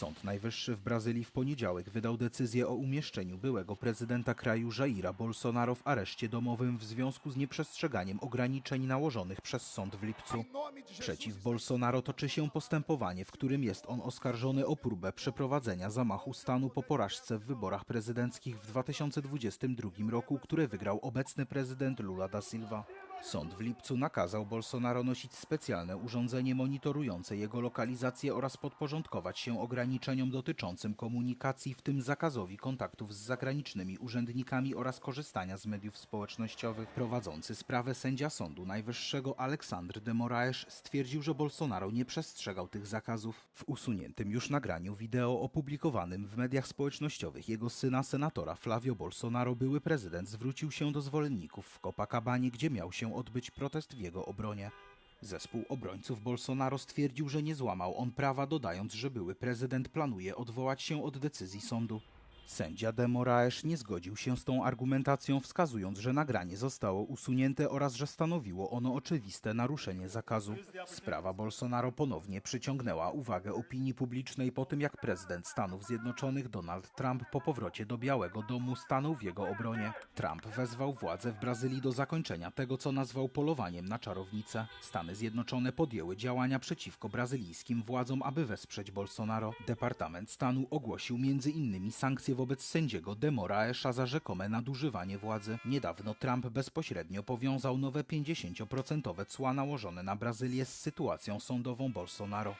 Sąd Najwyższy w Brazylii w poniedziałek wydał decyzję o umieszczeniu byłego prezydenta kraju Jaira Bolsonaro w areszcie domowym w związku z nieprzestrzeganiem ograniczeń nałożonych przez sąd w lipcu. Przeciw Bolsonaro toczy się postępowanie, w którym jest on oskarżony o próbę przeprowadzenia zamachu stanu po porażce w wyborach prezydenckich w 2022 roku, które wygrał obecny prezydent Lula da Silva. Sąd w lipcu nakazał Bolsonaro nosić specjalne urządzenie monitorujące jego lokalizację oraz podporządkować się ograniczeniom dotyczącym komunikacji, w tym zakazowi kontaktów z zagranicznymi urzędnikami oraz korzystania z mediów społecznościowych. Prowadzący sprawę sędzia Sądu Najwyższego Aleksandr de Moraes stwierdził, że Bolsonaro nie przestrzegał tych zakazów. W usuniętym już nagraniu wideo opublikowanym w mediach społecznościowych jego syna, senatora Flavio Bolsonaro, były prezydent zwrócił się do zwolenników w Copacabanie, gdzie miał się odbyć protest w jego obronie. Zespół obrońców Bolsonaro stwierdził, że nie złamał on prawa, dodając, że były prezydent planuje odwołać się od decyzji sądu. Sędzia de Moraes nie zgodził się z tą argumentacją, wskazując, że nagranie zostało usunięte oraz że stanowiło ono oczywiste naruszenie zakazu. Sprawa Bolsonaro ponownie przyciągnęła uwagę opinii publicznej po tym, jak prezydent Stanów Zjednoczonych Donald Trump po powrocie do Białego Domu stanął w jego obronie. Trump wezwał władze w Brazylii do zakończenia tego, co nazwał polowaniem na czarownicę. Stany Zjednoczone podjęły działania przeciwko brazylijskim władzom, aby wesprzeć Bolsonaro. Departament Stanu ogłosił między innymi sankcje wobec sędziego De Moraesza za rzekome nadużywanie władzy. Niedawno Trump bezpośrednio powiązał nowe 50% cła nałożone na Brazylię z sytuacją sądową Bolsonaro.